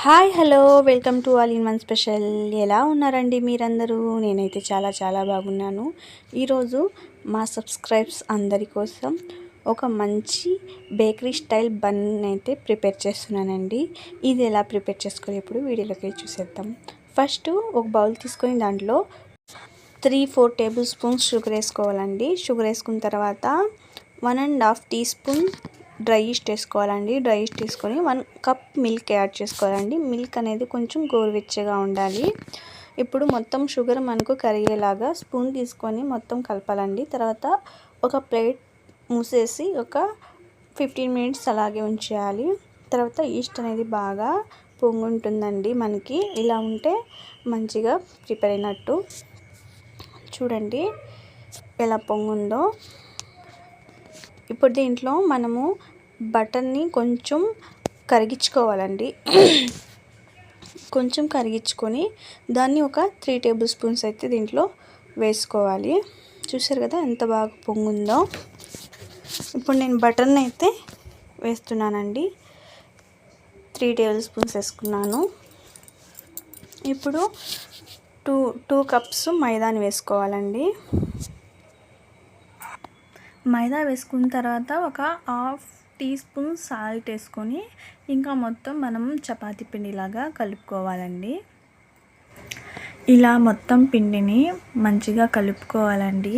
Hi hello. Welcome to all in one special. ఎలా ఉన్నారండి మీరందరూ? నేనైతే చాలా చాలా బాగున్నాను. ఈరోజు మా సబ్స్క్రైబ్స్ అందరి కోసం ఒక మంచి బేకరీ స్టైల్ బన్ అయితే ప్రిపేర్ చేస్తున్నానండి. ఇది ఎలా ప్రిపేర్ చేసుకోవాలి ఇప్పుడు వీడియోలోకి చూసేద్దాం. ఫస్ట్ ఒక బౌల్ తీసుకొని దాంట్లో three four tablespoons sugar వేసుకోవాలండి. షుగర్ వేసుకున్న తర్వాత one and half teaspoon dry yeast వేసుకోవాలండి. డ్రై ఈస్ట్ తీసుకొని వన్ కప్ మిల్క్ యాడ్ చేసుకోవాలండి. మిల్క్ అనేది కొంచెం గోరువెచ్చగా ఉండాలి. ఇప్పుడు మొత్తం షుగర్ మనకు కరిగేలాగా స్పూన్ తీసుకొని మొత్తం కలపాలండి. తర్వాత ఒక ప్లేట్ మూసేసి ఒక ఫిఫ్టీన్ మినిట్స్ అలాగే ఉంచేయాలి. తర్వాత ఈస్ట్ అనేది బాగా పొంగుంటుందండి మనకి. ఇలా ఉంటే మంచిగా ప్రిపేర్ అయినట్టు. చూడండి ఎలా పొంగుందో. ఇప్పుడు దీంట్లో మనము బటర్ని కొంచెం కరిగించుకోవాలండి. కొంచెం కరిగించుకొని దాన్ని ఒక త్రీ టేబుల్ స్పూన్స్ అయితే దీంట్లో వేసుకోవాలి. చూసారు కదా ఎంత బాగా పొంగుందో. ఇప్పుడు నేను బటర్ని అయితే వేస్తున్నానండి. త్రీ టేబుల్ స్పూన్స్ వేసుకున్నాను. ఇప్పుడు టూ టూ కప్స్ మైదాని వేసుకోవాలండి. మైదా వేసుకున్న తర్వాత ఒక హాఫ్ టీ స్పూన్ సాల్ట్ వేసుకొని ఇంకా మొత్తం మనం చపాతి పిండిలాగా కలుపుకోవాలండి. ఇలా మొత్తం పిండిని మంచిగా కలుపుకోవాలండి.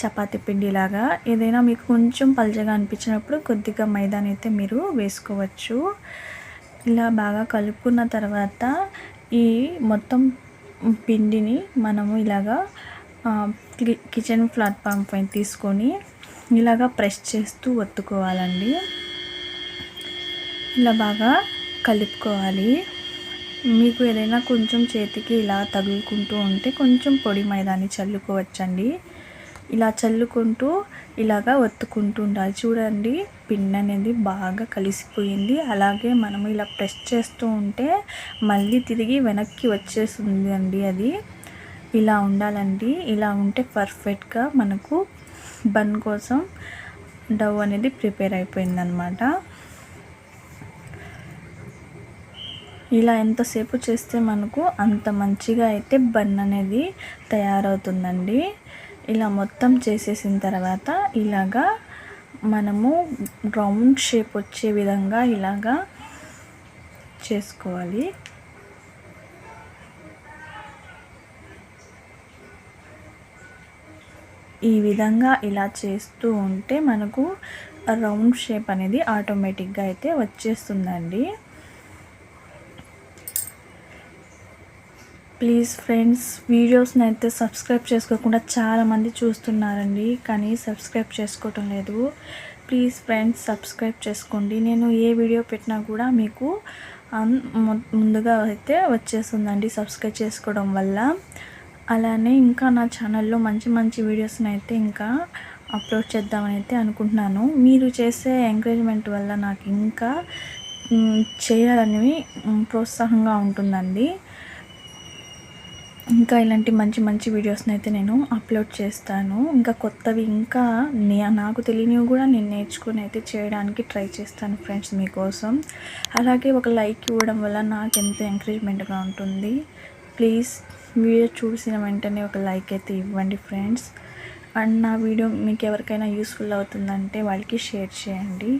చపాతి పిండిలాగా. ఏదైనా మీకు కొంచెం పల్చగా అనిపించినప్పుడు కొద్దిగా మైదాని అయితే మీరు వేసుకోవచ్చు. ఇలా బాగా కలుపుకున్న తర్వాత ఈ మొత్తం పిండిని మనము ఇలాగా కిచెన్ ప్లాట్ఫామ్ పైన తీసుకొని ఇలాగా ప్రెస్ చేస్తూ ఒత్తుకోవాలండి. ఇలా బాగా కలుపుకోవాలి. మీకు ఏదైనా కొంచెం చేతికి ఇలా తగులుకుంటూ ఉంటే కొంచెం పొడి మైదాన్ని చల్లుకోవచ్చండి. ఇలా చల్లుకుంటూ ఇలాగా ఒత్తుకుంటూ ఉండాలి. చూడండి పిండి అనేది బాగా కలిసిపోయింది. అలాగే మనము ఇలా ప్రెస్ చేస్తూ ఉంటే మళ్ళీ తిరిగి వెనక్కి వచ్చేస్తుంది అండి అది. ఇలా ఉండాలండి. ఇలా ఉంటే పర్ఫెక్ట్గా మనకు బన్ కోసం డవ్ అనేది ప్రిపేర్ అయిపోయిందనమాట ఇలా ఎంతసేపు చేస్తే మనకు అంత మంచిగా అయితే బన్ అనేది తయారవుతుందండి. ఇలా మొత్తం చేసేసిన తర్వాత ఇలాగా మనము రౌండ్ షేప్ వచ్చే విధంగా ఇలాగా చేసుకోవాలి. ఈ విధంగా ఇలా చేస్తూ ఉంటే మనకు రౌండ్ షేప్ అనేది ఆటోమేటిక్గా అయితే వచ్చేస్తుందండి. ప్లీజ్ ఫ్రెండ్స్ వీడియోస్ని అయితే సబ్స్క్రైబ్ చేసుకోకుండా చాలామంది చూస్తున్నారండి కానీ సబ్స్క్రైబ్ చేసుకోవటం లేదు. ప్లీజ్ ఫ్రెండ్స్ సబ్స్క్రైబ్ చేసుకోండి. నేను ఏ వీడియో పెట్టినా కూడా మీకు ముందుగా అయితే వచ్చేస్తుందండి సబ్స్క్రైబ్ చేసుకోవడం వల్ల. అలానే ఇంకా నా ఛానల్లో మంచి మంచి వీడియోస్ని అయితే ఇంకా అప్లోడ్ చేద్దామని అయితే అనుకుంటున్నాను. మీరు చేసే ఎంకరేజ్మెంట్ వల్ల నాకు ఇంకా చేయాలని ప్రోత్సాహంగా ఉంటుందండి. ఇంకా ఇలాంటి మంచి మంచి వీడియోస్ని అయితే నేను అప్లోడ్ చేస్తాను. ఇంకా కొత్తవి ఇంకా నాకు తెలియనివి కూడా నేను నేర్చుకుని అయితే చేయడానికి ట్రై చేస్తాను ఫ్రెండ్స్ మీకోసం. అలాగే ఒక లైక్ ఇవ్వడం వల్ల నాకు ఎంతో ఎంకరేజ్మెంట్గా ఉంటుంది. ప్లీజ్ వీడియో చూసిన వెంటనే ఒక లైక్ అయితే ఇవ్వండి ఫ్రెండ్స్. అండ్ నా వీడియో మీకు ఎవరికైనా యూస్ఫుల్ అవుతుందంటే వాళ్ళకి షేర్ చేయండి.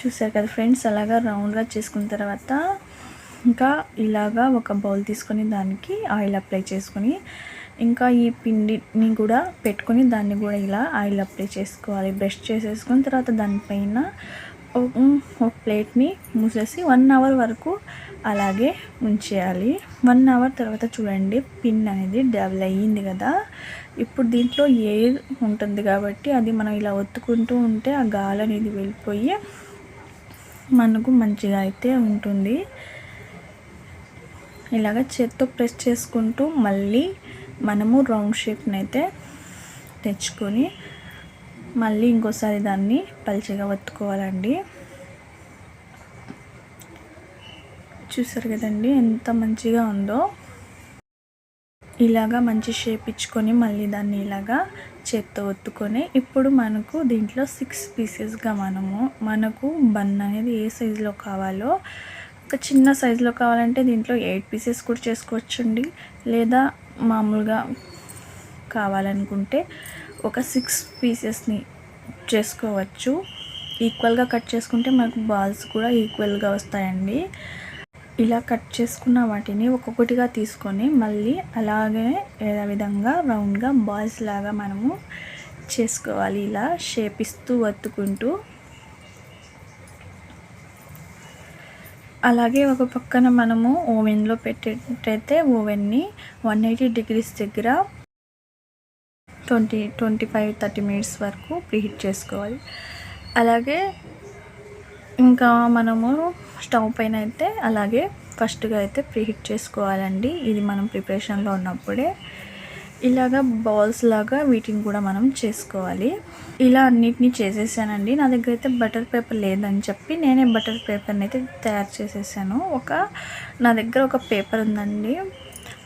చూసారు కదా ఫ్రెండ్స్ అలాగా రౌండ్గా చేసుకున్న తర్వాత ఇంకా ఇలాగా ఒక బౌల్ తీసుకొని దానికి ఆయిల్ అప్లై చేసుకొని ఇంకా ఈ పిండిని కూడా పెట్టుకొని దాన్ని కూడా ఇలా ఆయిల్ అప్లై చేసుకోవాలి. బ్రష్ చేసేసుకున్న తర్వాత దానిపైన ఒక ప్లేట్ని మూసేసి వన్ అవర్ వరకు అలాగే ఉంచేయాలి వన్ అవర్ తర్వాత చూడండి పిన్ అనేది డబుల్ అయ్యింది కదా. ఇప్పుడు దీంట్లో ఎయిర్ ఉంటుంది కాబట్టి అది మనం ఇలా ఒత్తుకుంటూ ఉంటే ఆ గాలి అనేది వెళ్ళిపోయి మనకు మంచిగా అయితే ఉంటుంది. ఇలాగ చేత్తో ప్రెస్ చేసుకుంటూ మళ్ళీ మనము రౌండ్ షేప్ని అయితే తెచ్చుకొని మళ్ళీ ఇంకోసారి దాన్ని పల్చగా ఒత్తుకోవాలండి. చూసారు కదండి ఎంత మంచిగా ఉందో. ఇలాగా మంచి షేప్ ఇచ్చుకొని మళ్ళీ దాన్ని ఇలాగా చేత్తో ఒత్తుకొని ఇప్పుడు మనకు దీంట్లో సిక్స్ పీసెస్గా మనము మనకు బన్ అనేది ఏ సైజులో కావాలో ఒక చిన్న సైజులో కావాలంటే దీంట్లో ఎయిట్ పీసెస్ కూడా చేసుకోవచ్చండి. లేదా మామూలుగా కావాలనుకుంటే ఒక సిక్స్ పీసెస్ని చేసుకోవచ్చు. ఈక్వల్గా కట్ చేసుకుంటే మనకు బాల్స్ కూడా ఈక్వల్గా వస్తాయండి. ఇలా కట్ చేసుకున్న వాటిని ఒక్కొక్కటిగా తీసుకొని మళ్ళీ అలాగే ఏదో విధంగా రౌండ్గా బాల్స్ లాగా మనము చేసుకోవాలి. ఇలా షేప్ ఇస్తూ వత్తుకుంటూ. అలాగే ఒక పక్కన మనము ఓవెన్లో పెట్టేటైతే ఓవెన్ని వన్ ఎయిటీ డిగ్రీస్ దగ్గర twenty twenty five thirty minutes వరకు ప్రీహీట్ చేసుకోవాలి. అలాగే ఇంకా మనము స్టవ్ పైన అయితే అలాగే ఫస్ట్గా అయితే ప్రీహీట్ చేసుకోవాలండి. ఇది మనం ప్రిపరేషన్లో ఉన్నప్పుడే. ఇలాగా బాల్స్ లాగా వీటిని కూడా మనం చేసుకోవాలి. ఇలా అన్నిటినీ చేసేసానండి. నా దగ్గర అయితే బటర్ పేపర్ లేదని చెప్పి నేనే బటర్ పేపర్ని అయితే తయారు చేసేసాను. ఒక నా దగ్గర ఒక పేపర్ ఉందండి.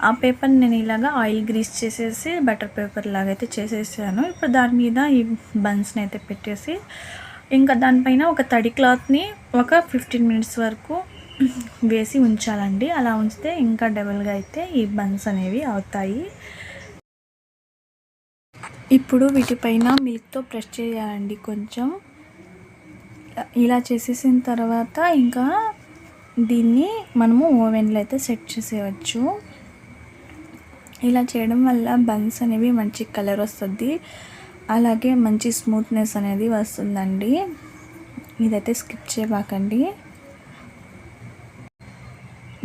ఆ పేపర్ని నేను ఇలాగా ఆయిల్ గ్రీస్ చేసేసి బటర్ పేపర్ లాగైతే అయితే చేసేసాను. ఇప్పుడు దాని మీద ఈ బన్స్ని అయితే పెట్టేసి ఇంకా దానిపైన ఒక తడి క్లాత్ని ఒక ఫిఫ్టీన్ మినిట్స్ వరకు వేసి ఉంచాలండి. అలా ఉంచితే ఇంకా డబుల్గా అయితే ఈ బన్స్ అనేవి అవుతాయి. ఇప్పుడు వీటిపైన మిల్క్తో ప్రెస్ చేయాలండి కొంచెం. ఇలా చేసేసిన తర్వాత ఇంకా దీన్ని మనము ఓవెన్లో అయితే సెట్ చేసేయచ్చు. ఇలా చేయడం వల్ల బన్స్ అనేవి మంచి కలర్ వస్తుంది. అలాగే మంచి స్మూత్నెస్ అనేది వస్తుందండి. ఇదైతే స్కిప్ చేయబాకండి.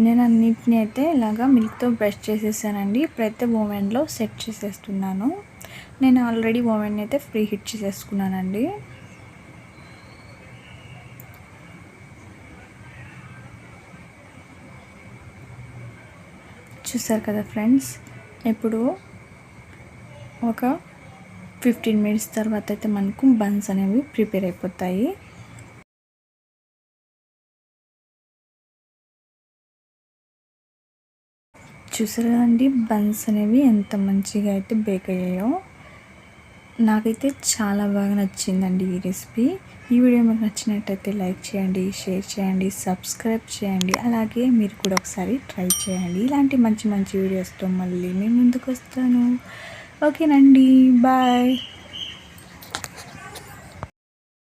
నేను అన్నింటినీ అయితే ఇలాగా మిల్క్తో బ్రష్ చేసేసానండి. ప్రతి ఓవెన్లో సెట్ చేసేస్తున్నాను. నేను ఆల్రెడీ ఓవెన్ అయితే ఫ్రీ హిట్ చేసేసుకున్నానండి. చూసారు కదా ఫ్రెండ్స్ ఇప్పుడు ఒక ఫిఫ్టీన్ మినిట్స్ తర్వాత అయితే మనకు బన్స్ అనేవి ప్రిపేర్ అయిపోతాయి. చూసారు కదండి బన్స్ అనేవి ఎంత మంచిగా అయితే బేక్ అయ్యాయో. నాకైతే చాలా బాగా నచ్చిందండి ఈ రెసిపీ. ఈ వీడియో మీకు నచ్చినట్టయితే లైక్ చేయండి షేర్ చేయండి సబ్స్క్రైబ్ చేయండి అలాగే మీరు కూడా ఒకసారి ట్రై చేయండి. ఇలాంటి మంచి మంచి వీడియోస్తో మళ్ళీ నేను ముందుకు వస్తాను. ఓకేనండి బాయ్